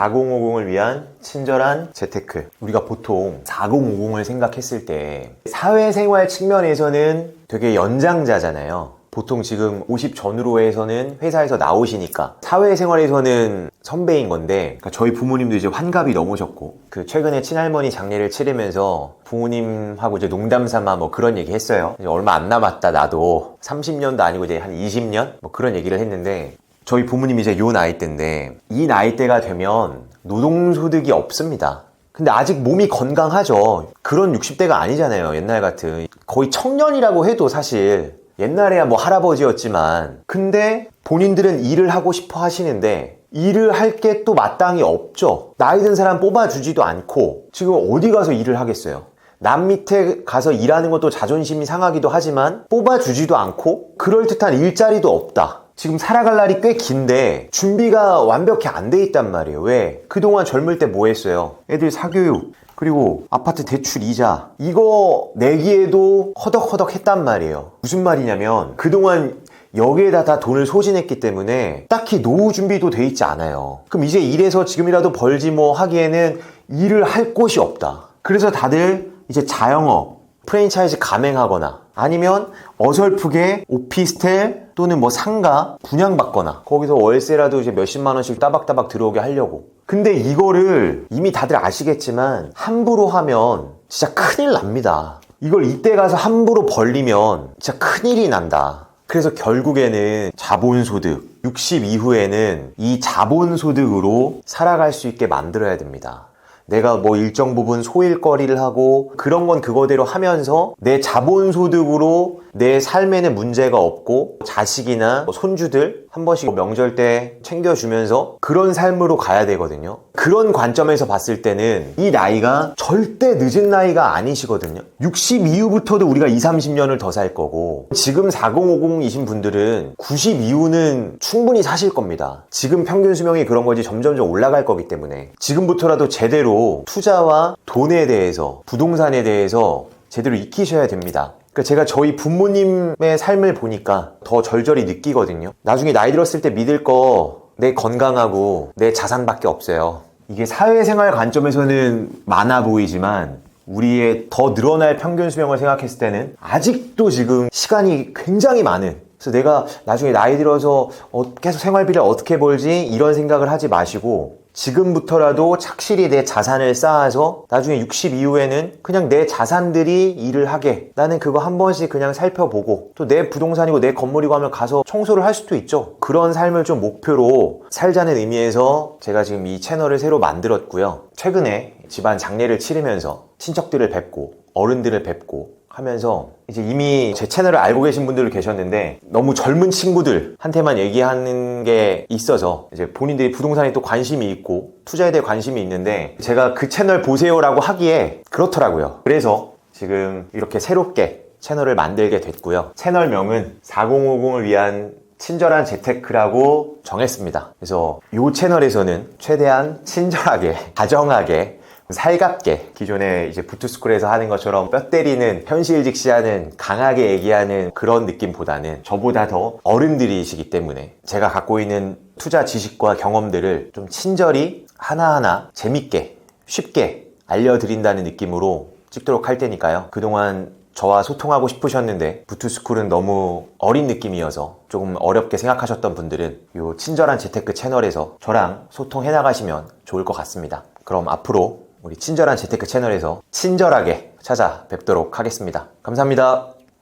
4050을 위한 친절한 재테크. 우리가 보통 4050을 생각했을 때 사회생활 측면에서는 되게 연장자잖아요. 보통 지금 50 전후로 해서는 회사에서 나오시니까 사회생활에서는 선배인 건데 그러니까 저희 부모님도 이제 환갑이 넘으셨고 그 최근에 친할머니 장례를 치르면서 부모님하고 이제 농담 삼아 뭐 그런 얘기 했어요. 얼마 안 남았다 나도 30년도 아니고 이제 한 20년 뭐 그런 얘기를 했는데 저희 부모님이 이제 요 나이 대인데 이 나이 대가 되면 노동소득이 없습니다. 근데 아직 몸이 건강하죠. 그런 60대가 아니잖아요. 옛날 같은. 거의 청년이라고 해도 사실 옛날에야 뭐 할아버지였지만 근데 본인들은 일을 하고 싶어 하시는데 일을 할 게 또 마땅히 없죠. 나이 든 사람 뽑아주지도 않고 지금 어디 가서 일을 하겠어요. 남 밑에 가서 일하는 것도 자존심이 상하기도 하지만 뽑아주지도 않고 그럴듯한 일자리도 없다. 지금 살아갈 날이 꽤 긴데 준비가 완벽히 안 돼 있단 말이에요. 왜? 그동안 젊을 때 뭐 했어요? 애들 사교육, 그리고 아파트 대출 이자 이거 내기에도 허덕허덕 했단 말이에요. 무슨 말이냐면 그동안 여기에다 다 돈을 소진했기 때문에 딱히 노후 준비도 돼 있지 않아요. 그럼 이제 일해서 지금이라도 벌지 뭐 하기에는 일을 할 곳이 없다. 그래서 다들 이제 자영업, 프랜차이즈 가맹하거나 아니면 어설프게 오피스텔 또는 뭐 상가 분양받거나 거기서 월세라도 이제 몇십만 원씩 따박따박 들어오게 하려고. 근데 이거를 이미 다들 아시겠지만 함부로 하면 진짜 큰일 납니다. 이걸 이때 가서 함부로 벌리면 진짜 큰일이 난다. 그래서 결국에는 자본소득 60 이후에는 이 자본소득으로 살아갈 수 있게 만들어야 됩니다 내가 뭐 일정 부분 소일거리를 하고 그런 건 그거대로 하면서 내 자본소득으로 내 삶에는 문제가 없고 자식이나 뭐 손주들 한 번씩 뭐 명절 때 챙겨주면서 그런 삶으로 가야 되거든요. 그런 관점에서 봤을 때는 이 나이가 절대 늦은 나이가 아니시거든요. 60 이후부터도 우리가 2, 30년을 더 살 거고 지금 4050이신 분들은 90 이후는 충분히 사실 겁니다. 지금 평균 수명이 그런 거지 점점점 올라갈 거기 때문에 지금부터라도 제대로 투자와 돈에 대해서 부동산에 대해서 제대로 익히셔야 됩니다. 그러니까 제가 저희 부모님의 삶을 보니까 더 절절히 느끼거든요. 나중에 나이 들었을 때 믿을 거 내 건강하고 내 자산밖에 없어요. 이게 사회생활 관점에서는 많아 보이지만 우리의 더 늘어날 평균 수명을 생각했을 때는 아직도 지금 시간이 굉장히 많은 그래서 내가 나중에 나이 들어서 어, 계속 생활비를 어떻게 벌지 이런 생각을 하지 마시고 지금부터라도 착실히 내 자산을 쌓아서 나중에 60 이후에는 그냥 내 자산들이 일을 하게. 나는 그거 한 번씩 그냥 살펴보고 또 내 부동산이고 내 건물이고 하면 가서 청소를 할 수도 있죠. 그런 삶을 좀 목표로 살자는 의미에서 제가 지금 이 채널을 새로 만들었고요. 최근에 집안 장례를 치르면서 친척들을 뵙고 어른들을 뵙고 하면서 이제 이미 제 채널을 알고 계신 분들 계셨는데 너무 젊은 친구들한테만 얘기하는 게 있어서 이제 본인들이 부동산에 또 관심이 있고 투자에 대해 관심이 있는데 제가 그 채널 보세요라고 하기에 그렇더라고요. 그래서 지금 이렇게 새롭게 채널을 만들게 됐고요. 채널명은 4050을 위한 친절한 재테크라고 정했습니다. 그래서 이 채널에서는 최대한 친절하게, 다정하게 살갑게 기존에 이제 부투스쿨에서 하는 것처럼 뼈 때리는 현실 직시하는 강하게 얘기하는 그런 느낌보다는 저보다 더 어른들이시기 때문에 제가 갖고 있는 투자 지식과 경험들을 좀 친절히 하나하나 재밌게 쉽게 알려드린다는 느낌으로 찍도록 할 테니까요. 그동안 저와 소통하고 싶으셨는데 부투스쿨은 너무 어린 느낌이어서 조금 어렵게 생각하셨던 분들은 이 친절한 재테크 채널에서 저랑 소통해 나가시면 좋을 것 같습니다. 그럼 앞으로 우리 친절한 재테크 채널에서 친절하게 찾아뵙도록 하겠습니다. 감사합니다.